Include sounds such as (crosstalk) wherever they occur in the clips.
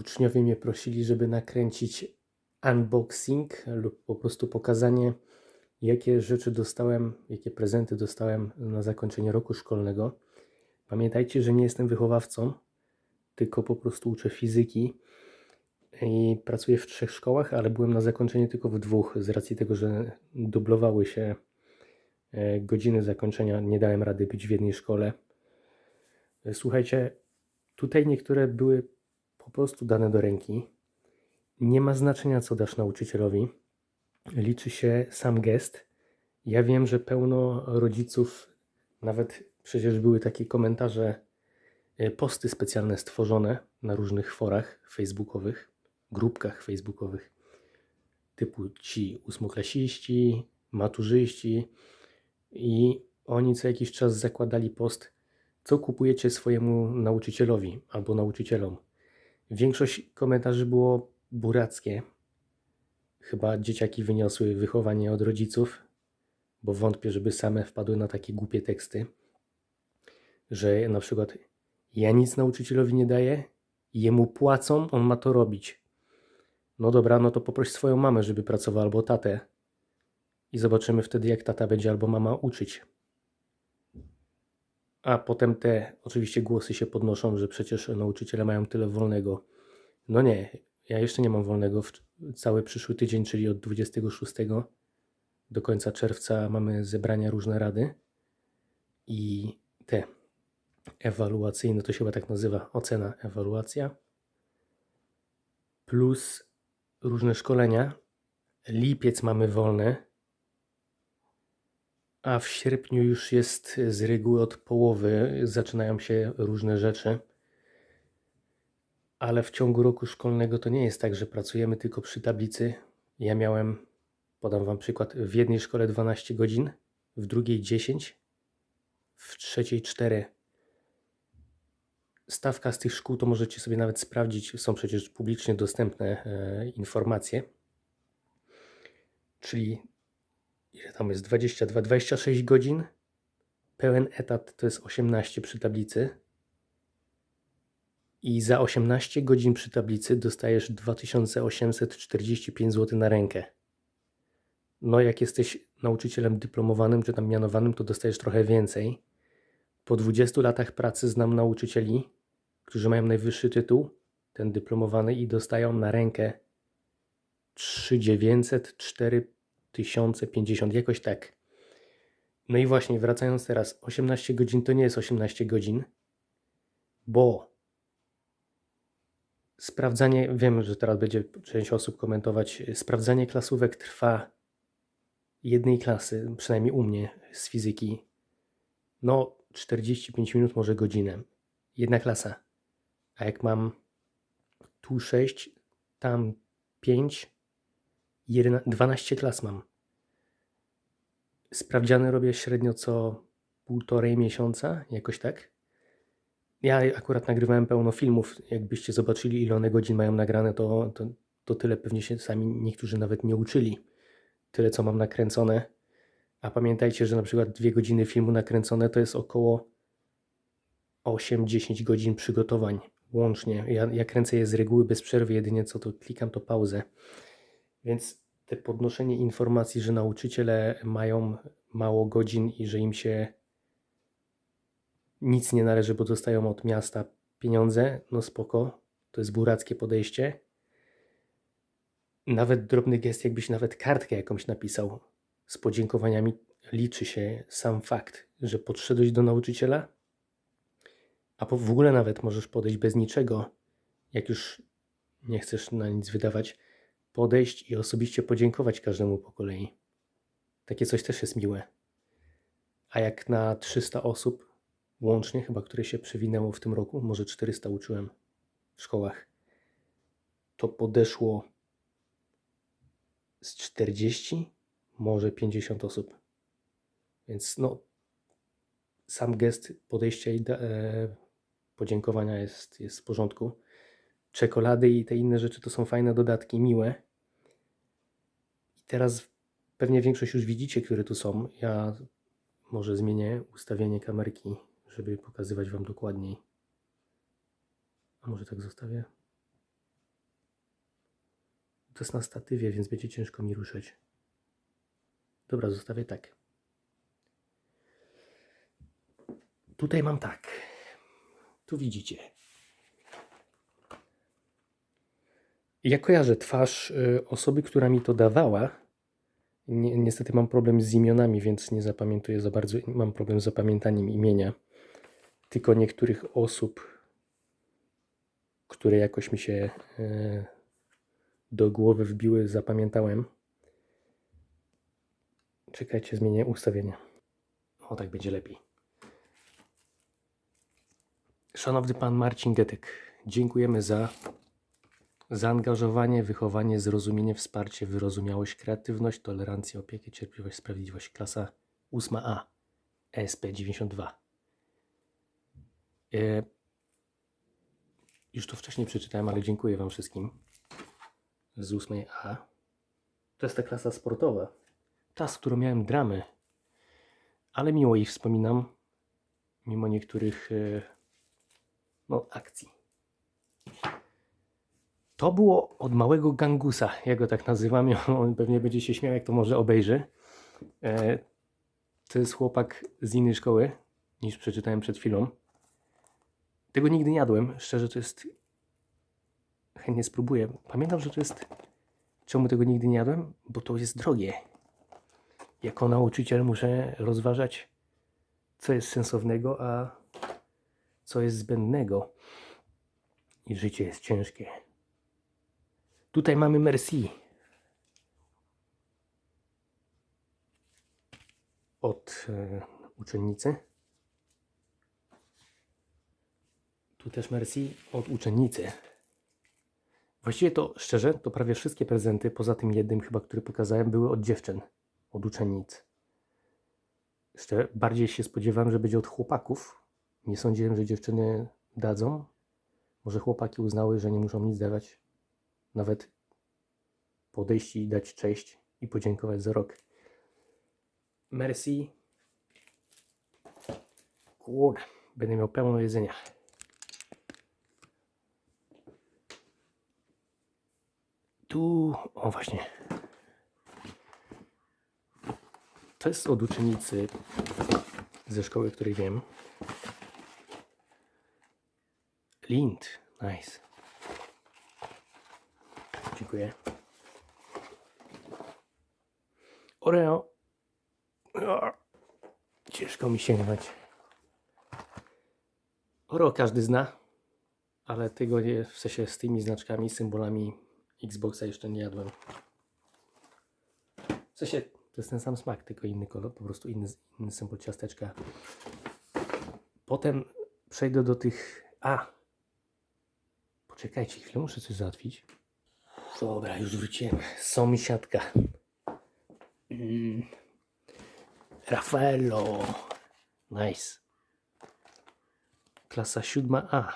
Uczniowie mnie prosili, żeby nakręcić unboxing lub po prostu pokazanie, jakie rzeczy dostałem, jakie prezenty dostałem na zakończenie roku szkolnego. Pamiętajcie, że nie jestem wychowawcą, tylko po prostu uczę fizyki i pracuję w trzech szkołach, ale byłem na zakończenie tylko w dwóch, z racji tego, że dublowały się e, godziny zakończenia. Nie dałem rady być w jednej szkole. E, Słuchajcie, tutaj niektóre były po prostu dane do ręki. Nie ma znaczenia, co dasz nauczycielowi. Liczy się sam gest. Ja wiem, że pełno rodziców, nawet przecież były takie komentarze, e, posty specjalne stworzone na różnych forach facebookowych, grupkach facebookowych, typu ci ósmoklasiści, maturzyści i oni co jakiś czas zakładali post, co kupujecie swojemu nauczycielowi albo nauczycielom. Większość komentarzy było burackie. Chyba dzieciaki wyniosły wychowanie od rodziców, bo wątpię, żeby same wpadły na takie głupie teksty, że na przykład ja nic nauczycielowi nie daję, jemu płacą, on ma to robić. No dobra, no to poproś swoją mamę, żeby pracowała albo tatę. I zobaczymy wtedy, jak tata będzie albo mama uczyć. A potem te oczywiście głosy się podnoszą, że przecież nauczyciele mają tyle wolnego. No nie, ja jeszcze nie mam wolnego. W cały przyszły tydzień, czyli od 26 do końca czerwca mamy zebrania różne rady i te ewaluacyjne, to się chyba tak nazywa, ocena, ewaluacja, plus różne szkolenia. Lipiec mamy wolny, a w sierpniu już jest z reguły od połowy, zaczynają się różne rzeczy. Ale w ciągu roku szkolnego to nie jest tak, że pracujemy tylko przy tablicy. Ja miałem, podam Wam przykład, w jednej szkole 12 godzin, w drugiej 10, w trzeciej 4. Stawka z tych szkół to możecie sobie nawet sprawdzić, są przecież publicznie dostępne e, informacje. Czyli ile tam jest 22, 26 godzin. Pełen etat to jest 18 przy tablicy. I za 18 godzin przy tablicy dostajesz 2845 zł na rękę. No, jak jesteś nauczycielem dyplomowanym czy tam mianowanym, to dostajesz trochę więcej. Po 20 latach pracy znam nauczycieli, którzy mają najwyższy tytuł, ten dyplomowany, i dostają na rękę 3900, 4050, jakoś tak. No i właśnie, wracając teraz, 18 godzin to nie jest 18 godzin, bo sprawdzanie, wiem, że teraz będzie część osób komentować, sprawdzanie klasówek trwa jednej klasy, przynajmniej u mnie z fizyki, no 45 minut, może godzinę. Jedna klasa. A jak mam tu 6, tam 5, 12 klas mam. Sprawdziany robię średnio co półtorej miesiąca, jakoś tak. Ja akurat nagrywałem pełno filmów. Jakbyście zobaczyli, ile one godzin mają nagrane, to, to, to tyle pewnie się sami niektórzy nawet nie uczyli. Tyle, co mam nakręcone. A pamiętajcie, że na przykład dwie godziny filmu nakręcone to jest około 8-10 godzin przygotowań łącznie. Ja, ja kręcę je z reguły bez przerwy, jedynie co to klikam, to pauzę. Więc te podnoszenie informacji, że nauczyciele mają mało godzin i że im się nic nie należy, bo dostają od miasta pieniądze, no spoko, to jest burackie podejście. Nawet drobny gest, jakbyś nawet kartkę jakąś napisał z podziękowaniami, liczy się sam fakt, że podszedłeś do nauczyciela, a w ogóle nawet możesz podejść bez niczego, jak już nie chcesz na nic wydawać, podejść i osobiście podziękować każdemu po kolei. Takie coś też jest miłe. A jak na 300 osób łącznie, chyba które się przewinęło w tym roku, może 400 uczyłem w szkołach, to podeszło z 40, może 50 osób. Więc no, sam gest podejścia i e, podziękowania jest, jest w porządku. Czekolady i te inne rzeczy to są fajne dodatki, miłe. Teraz pewnie większość już widzicie, które tu są. Ja może zmienię ustawienie kamerki, żeby pokazywać Wam dokładniej. A może tak zostawię? To jest na statywie, więc będzie ciężko mi ruszać. Dobra, zostawię tak. Tutaj mam tak. Tu widzicie. Ja kojarzę twarz y, osoby, która mi to dawała. Ni- niestety mam problem z imionami, więc nie zapamiętuję za bardzo. Mam problem z zapamiętaniem imienia. Tylko niektórych osób, które jakoś mi się y, do głowy wbiły, zapamiętałem. Czekajcie, zmienię ustawienia. O, tak będzie lepiej. Szanowny pan Marcin Getek, dziękujemy za zaangażowanie, wychowanie, zrozumienie, wsparcie, wyrozumiałość, kreatywność, tolerancję, opiekę, cierpliwość, sprawiedliwość. Klasa 8A, ESP92. E, już to wcześniej przeczytałem, ale dziękuję wam wszystkim z 8A. To jest ta klasa sportowa. Ta, z którą miałem dramy. Ale miło ich wspominam, mimo niektórych e, no, akcji. To było od małego gangusa, ja go tak nazywam. On pewnie będzie się śmiał, jak to może obejrzy. E, to jest chłopak z innej szkoły, niż przeczytałem przed chwilą. Tego nigdy nie jadłem. Szczerze, to jest. Chętnie spróbuję. Pamiętam, że to jest. Czemu tego nigdy nie jadłem? Bo to jest drogie. Jako nauczyciel muszę rozważać, co jest sensownego, a co jest zbędnego. I życie jest ciężkie. Tutaj mamy Merci. Od e, uczennicy. Tu też Merci od uczennicy. Właściwie to szczerze, to prawie wszystkie prezenty, poza tym jednym chyba, który pokazałem, były od dziewczyn, od uczennic. Szczerze, bardziej się spodziewałem, że będzie od chłopaków. Nie sądziłem, że dziewczyny dadzą. Może chłopaki uznały, że nie muszą nic dawać. Nawet podejść i dać cześć i podziękować za rok. Merci. Kurde, będę miał pełno jedzenia. Tu, o właśnie. To jest od uczennicy ze szkoły, której wiem. Lind, nice. Dziękuję. Oreo. Ciężko mi sięgnąć. Oreo każdy zna, ale tego nie, w sensie z tymi znaczkami, symbolami Xboxa jeszcze nie jadłem. W sensie to jest ten sam smak, tylko inny kolor, po prostu inny, inny symbol ciasteczka. Potem przejdę do tych... A! Poczekajcie chwilę, muszę coś załatwić. Dobra, już wróciłem. Sąsiadka. Mm. Raffaello. Nice. Klasa 7A.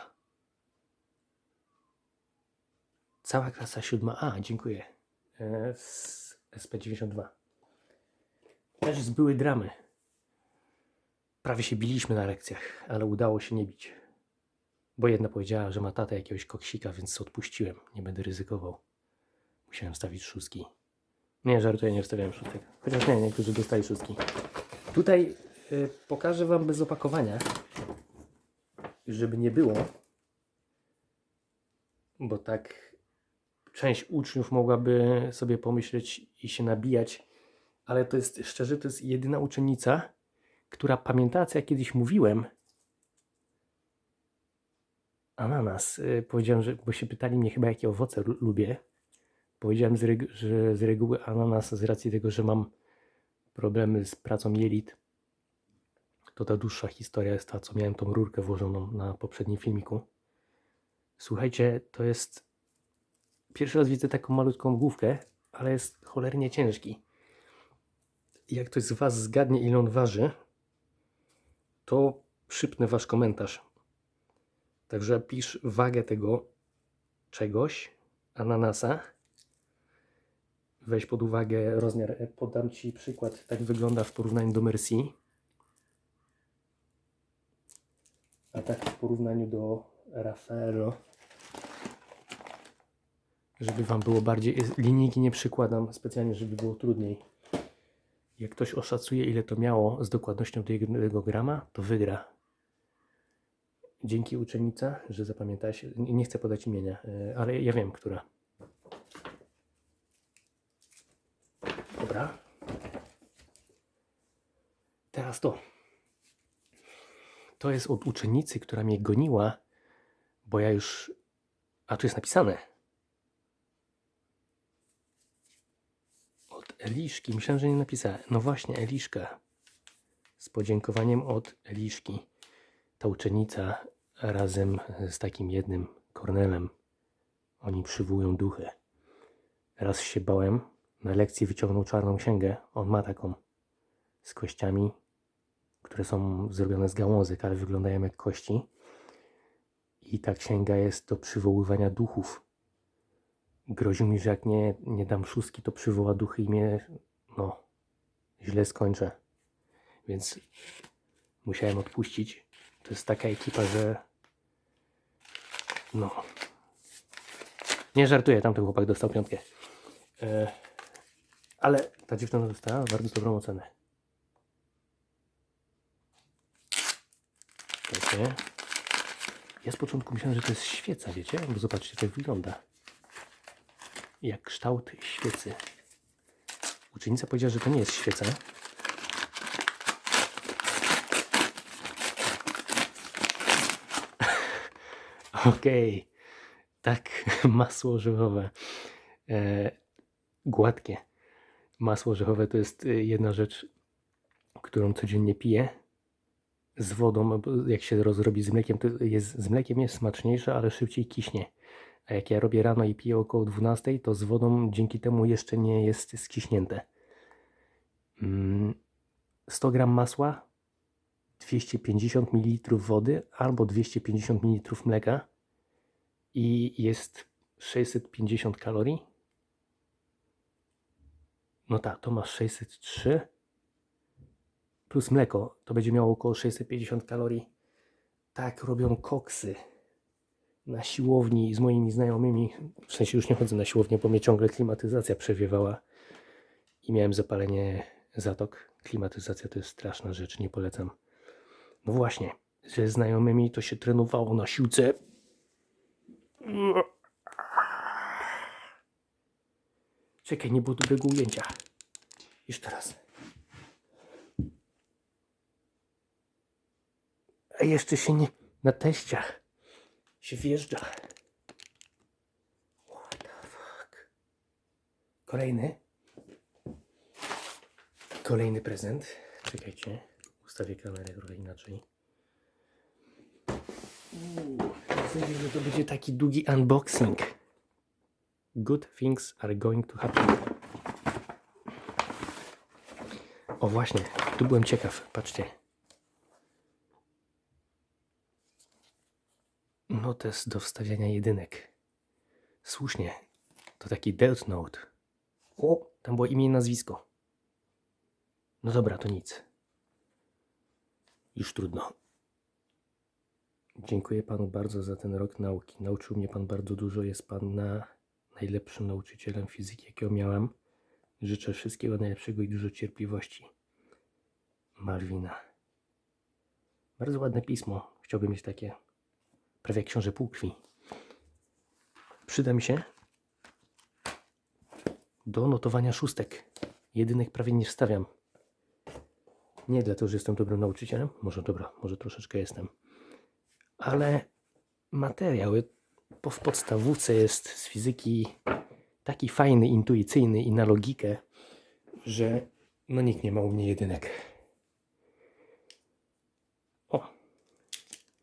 Cała klasa 7A, dziękuję. E, z SP92. Też zbyły dramy. Prawie się biliśmy na lekcjach, ale udało się nie bić. Bo jedna powiedziała, że ma tata jakiegoś koksika, więc odpuściłem. Nie będę ryzykował. Musiałem wstawić szóstki. Nie, żartuję, nie wstawiałem szóstek. Chociaż nie, niektórzy dostali szóstki. Tutaj y, pokażę Wam bez opakowania, żeby nie było, bo tak część uczniów mogłaby sobie pomyśleć i się nabijać, ale to jest, szczerze, to jest jedyna uczennica, która pamiętała, co ja kiedyś mówiłem. Ananas. Y, powiedziałem, że, bo się pytali mnie chyba, jakie owoce lu- lubię. Powiedziałem, z że z reguły ananas, z racji tego, że mam problemy z pracą jelit, to ta dłuższa historia jest ta, co miałem tą rurkę włożoną na poprzednim filmiku. Słuchajcie, to jest. Pierwszy raz widzę taką malutką główkę, ale jest cholernie ciężki. Jak ktoś z Was zgadnie, ile on waży, to przypnę Wasz komentarz. Także pisz wagę tego czegoś, ananasa. Weź pod uwagę rozmiar. E, Podam Ci przykład, tak wygląda w porównaniu do Merci. A tak w porównaniu do Raffaello. żeby Wam było bardziej. Linijki nie przykładam specjalnie, żeby było trudniej. Jak ktoś oszacuje, ile to miało z dokładnością do jednego grama, to wygra. Dzięki uczennica, że zapamiętałaś. Nie nie chcę podać imienia, e, ale ja wiem, która. Dobra. Teraz to. To jest od uczennicy, która mnie goniła, bo ja już. A tu jest napisane. Od Eliszki. Myślałem, że nie napisałem. No właśnie, Eliszka. Z podziękowaniem od Eliszki. Ta uczennica razem z takim jednym Kornelem. Oni przywołują duchy. Raz się bałem. Na lekcji wyciągnął czarną księgę. On ma taką z kościami, które są zrobione z gałązek, ale wyglądają jak kości. I ta księga jest do przywoływania duchów. Groził mi, że jak nie, nie dam szóstki, to przywoła duchy i mnie, no, źle skończę. Więc musiałem odpuścić. To jest taka ekipa, że no. Nie żartuję, tamten chłopak dostał piątkę. E, ale ta dziewczyna dostała bardzo dobrą ocenę. Ja z początku myślałem, że to jest świeca, wiecie? Bo zobaczcie, jak wygląda. Jak kształt świecy. Uczennica powiedziała, że to nie jest świeca. (laughs) Okej. Tak, (laughs) masło orzechowe. E, gładkie. Masło orzechowe to jest e, jedna rzecz, którą codziennie piję z wodą, jak się rozrobi z mlekiem, to jest, z mlekiem jest smaczniejsze, ale szybciej kiśnie. A jak ja robię rano i piję około 12, to z wodą dzięki temu jeszcze nie jest skiśnięte. Mm, 100 gram masła, 250 ml wody albo 250 ml mleka i jest 650 kalorii. No tak, to masz 603 plus mleko, to będzie miało około 650 kalorii. Tak robią koksy na siłowni z moimi znajomymi. W sensie już nie chodzę na siłownię, bo mnie ciągle klimatyzacja przewiewała i miałem zapalenie zatok. Klimatyzacja to jest straszna rzecz, nie polecam. No właśnie, ze znajomymi to się trenowało na siłce. Czekaj, nie było dobrego ujęcia. Jeszcze raz. A jeszcze się nie na teściach się wjeżdża. What the fuck? Kolejny. Kolejny prezent. Czekajcie. Ustawię kamerę trochę inaczej. Uuu, że to będzie taki długi unboxing. Good things are going to happen. O właśnie, tu byłem ciekaw. Patrzcie. Notes do wstawiania jedynek. Słusznie. To taki Death Note. O, tam było imię i nazwisko. No dobra, to nic. Już trudno. Dziękuję panu bardzo za ten rok nauki. Nauczył mnie pan bardzo dużo. Jest pan na najlepszym nauczycielem fizyki, jakiego miałem. Życzę wszystkiego najlepszego i dużo cierpliwości. Malwina. Bardzo ładne pismo. Chciałbym mieć takie. Prawie jak książę półkrwi. Przyda mi się do notowania szóstek. Jedynek prawie nie wstawiam. Nie dlatego, że jestem dobrym nauczycielem. Może dobra, może troszeczkę jestem. Ale materiał w podstawówce jest z fizyki taki fajny, intuicyjny i na logikę, że no nikt nie ma u mnie jedynek. O,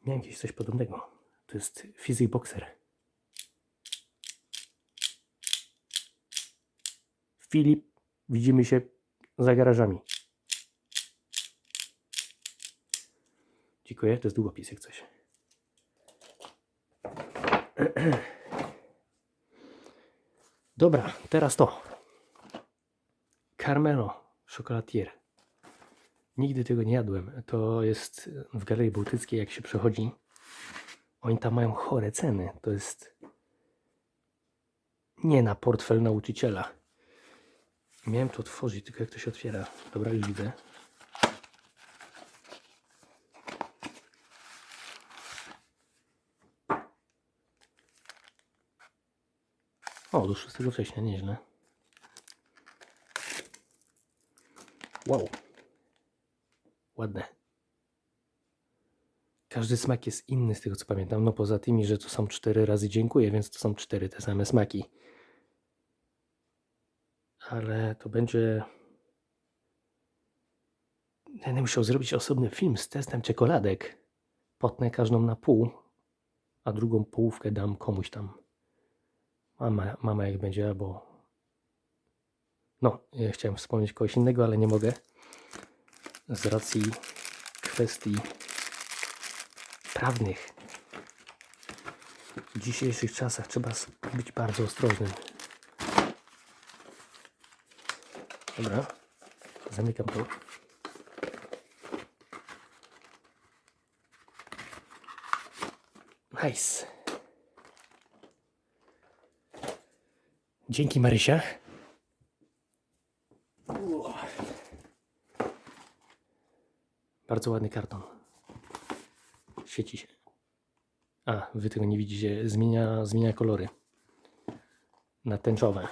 miałem gdzieś coś podobnego. To jest Physics Boxer. Filip, widzimy się za garażami. Dziękuję, to jest długopis jak coś. (clears throat) Dobra, teraz to. Carmelo Chocolatier. Nigdy tego nie jadłem. To jest w Galerii Bałtyckiej, jak się przechodzi. Oni tam mają chore ceny. To jest Nie na portfel nauczyciela. Miałem to otworzyć, tylko jak to się otwiera. Dobra, już widzę. O, do 6 września, nieźle. Wow. Ładne. Każdy smak jest inny z tego co pamiętam. No poza tymi, że to są cztery razy dziękuję, więc to są cztery te same smaki. Ale to będzie. Będę musiał zrobić osobny film z testem czekoladek. Potnę każdą na pół, a drugą połówkę dam komuś tam. Mama, mama jak będzie, albo. No, ja chciałem wspomnieć kogoś innego, ale nie mogę. Z racji kwestii prawnych. W dzisiejszych czasach trzeba być bardzo ostrożnym. Dobra, zamykam to. Nice. Dzięki Marysia. Bardzo ładny karton. Świeci się. A, wy tego nie widzicie. Zmienia, zmienia kolory. Na tęczowe.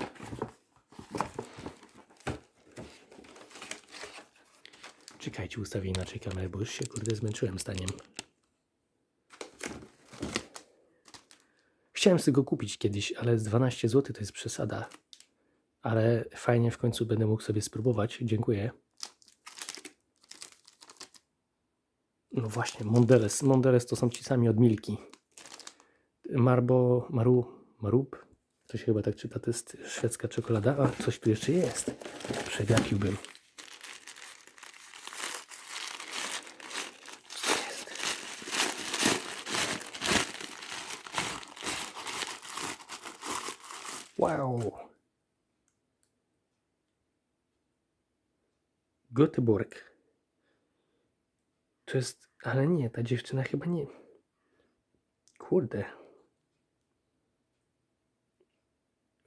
Czekajcie, ustawię inaczej kamerę, bo już się kurde zmęczyłem staniem. Chciałem sobie go kupić kiedyś, ale z 12 zł to jest przesada. Ale fajnie w końcu będę mógł sobie spróbować. Dziękuję. No właśnie, Mondelez. Mondelez to są ci sami od Milki. Marbo, Maru, Marub, to się chyba tak czyta, to jest szwedzka czekolada. A, coś tu jeszcze jest. Przegapiłbym. Wow. Göteborg. To jest, ale nie, ta dziewczyna chyba nie. Kurde.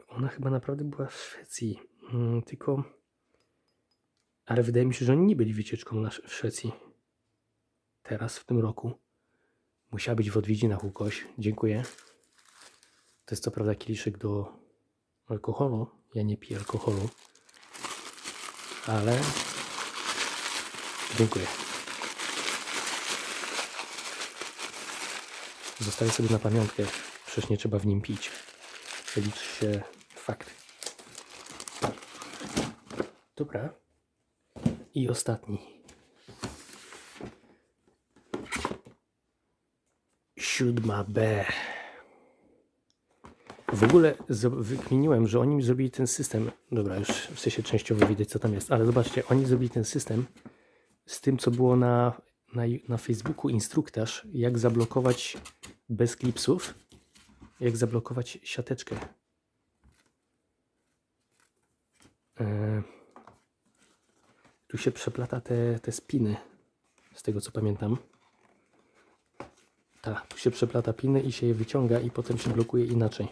Ona chyba naprawdę była w Szwecji. Mm, tylko. Ale wydaje mi się, że oni nie byli wycieczką na, w Szwecji. Teraz, w tym roku. Musiała być w odwiedzinach u kogoś. Dziękuję. To jest co prawda kieliszek do alkoholu. Ja nie piję alkoholu. Ale. Dziękuję. Zostawię sobie na pamiątkę. Przecież nie trzeba w nim pić. Liczy się fakt. Dobra. I ostatni. Siódma B. W ogóle wykminiłem, że oni zrobili ten system. Dobra, już w sensie częściowo widać, co tam jest, ale zobaczcie, oni zrobili ten system z tym, co było na, na, na Facebooku, instruktaż, jak zablokować bez klipsów, jak zablokować siateczkę. E, tu się przeplata te, te spiny, z tego co pamiętam. Tak, tu się przeplata piny i się je wyciąga i potem się blokuje inaczej.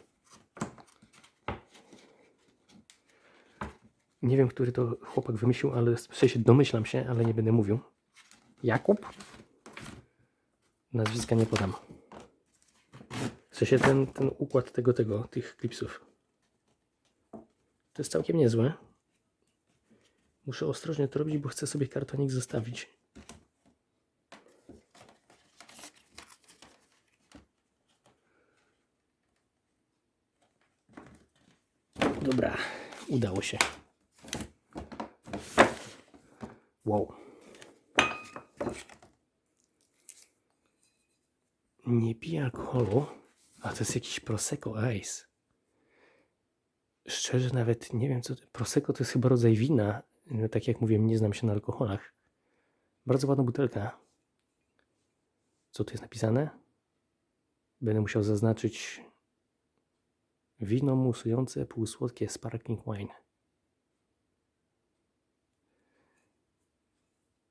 Nie wiem, który to chłopak wymyślił, ale w sensie domyślam się, ale nie będę mówił. Jakub? Nazwiska nie podam. W sensie ten, ten układ tego, tego, tych klipsów. To jest całkiem niezłe. Muszę ostrożnie to robić, bo chcę sobie kartonik zostawić. Dobra, udało się. Wow. Nie piję alkoholu, a to jest jakiś Prosecco Ice. Szczerze nawet nie wiem co... to- Prosecco to jest chyba rodzaj wina. No, Tak jak mówiłem, nie znam się na alkoholach. Bardzo ładna butelka. Co tu jest napisane? Będę musiał zaznaczyć wino musujące, półsłodkie sparkling wine.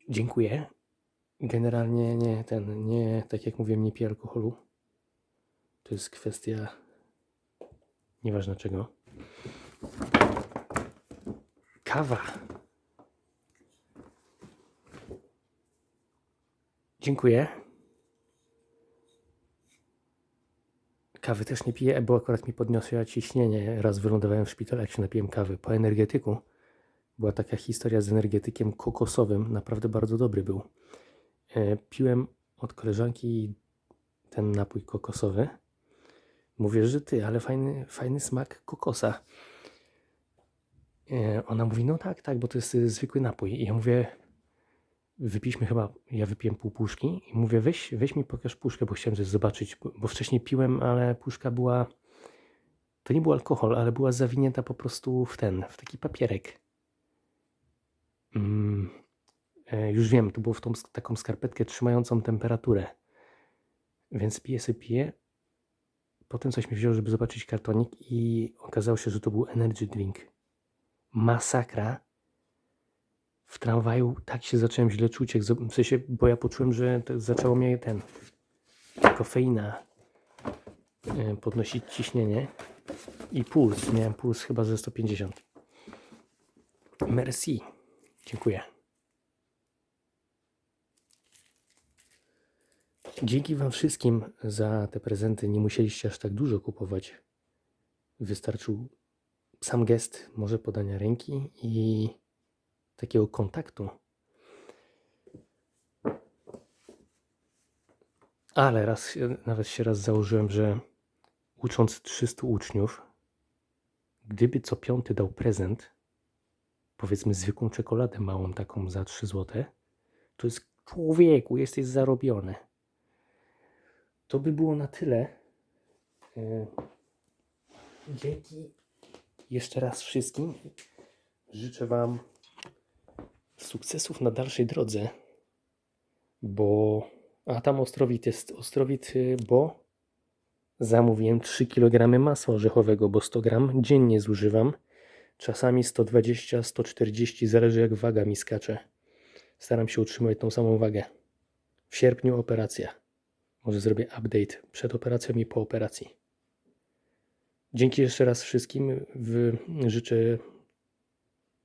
Dziękuję. Generalnie nie, ten, nie, tak jak mówiłem, nie piję alkoholu. To jest kwestia nieważne czego. Kawa. Dziękuję. Kawy też nie piję, bo akurat mi podniosła ciśnienie. Raz wylądowałem w szpitalu, jak się napiłem kawy. Po energetyku była taka historia z energetykiem kokosowym. Naprawdę bardzo dobry był. E, Piłem od koleżanki ten napój kokosowy. Mówię, że ty, ale fajny, fajny smak kokosa. E, Ona mówi, no tak, tak, bo to jest y, zwykły napój. I ja mówię, wypiliśmy chyba, ja wypiłem pół puszki i mówię, weź, weź mi pokaż puszkę, bo chciałem coś zobaczyć, bo, bo wcześniej piłem, ale puszka była, to nie był alkohol, ale była zawinięta po prostu w ten, w taki papierek. Mm, e, już wiem, to było w tą taką skarpetkę trzymającą temperaturę. Więc piję sobie, piję. Potem coś mi wziął, żeby zobaczyć kartonik i okazało się, że to był energy drink. Masakra w tramwaju tak się zacząłem źle czuć, jak, w sensie, bo ja poczułem, że zaczęło mnie ten kofeina e, podnosić ciśnienie i puls. Miałem puls chyba ze 150. Merci. Dziękuję. Dzięki Wam wszystkim za te prezenty. Nie musieliście aż tak dużo kupować. Wystarczył sam gest, może podania ręki i takiego kontaktu. Ale raz, nawet się raz założyłem, że ucząc 300 uczniów, gdyby co piąty dał prezent, powiedzmy zwykłą czekoladę małą taką za 3 zł, to jest człowieku, jesteś zarobiony. To by było na tyle. E, Dzięki jeszcze raz wszystkim. Życzę Wam sukcesów na dalszej drodze, bo a tam Ostrowit jest Ostrowit, y, bo zamówiłem 3 kg masła orzechowego, bo 100 gram dziennie zużywam. Czasami 120, 140, zależy jak waga mi skacze. Staram się utrzymywać tą samą wagę. W sierpniu operacja. Może zrobię update przed operacją i po operacji. Dzięki jeszcze raz wszystkim. Życzę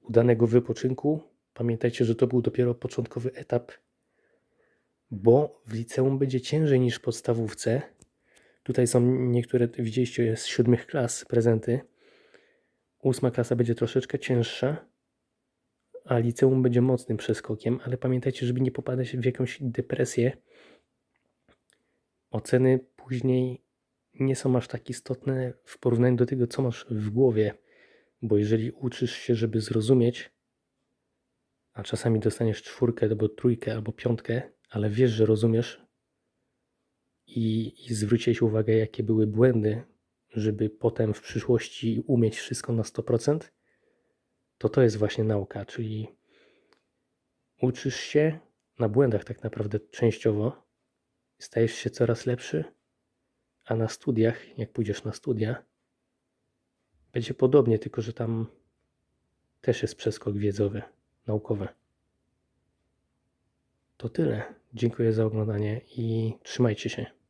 udanego wypoczynku. Pamiętajcie, że to był dopiero początkowy etap, bo w liceum będzie ciężej niż w podstawówce. Tutaj są niektóre, widzieliście, z siódmych klas prezenty. Ósma klasa będzie troszeczkę cięższa, a liceum będzie mocnym przeskokiem, ale pamiętajcie, żeby nie popadać w jakąś depresję. Oceny później nie są aż tak istotne w porównaniu do tego, co masz w głowie, bo jeżeli uczysz się, żeby zrozumieć, a czasami dostaniesz czwórkę, albo trójkę, albo piątkę, ale wiesz, że rozumiesz i, i zwróciłeś uwagę, jakie były błędy, żeby potem w przyszłości umieć wszystko na 100%, to to jest właśnie nauka, czyli uczysz się na błędach tak naprawdę częściowo, stajesz się coraz lepszy, a na studiach, jak pójdziesz na studia, będzie podobnie, tylko że tam też jest przeskok wiedzowy, naukowy. To tyle. Dziękuję za oglądanie i trzymajcie się.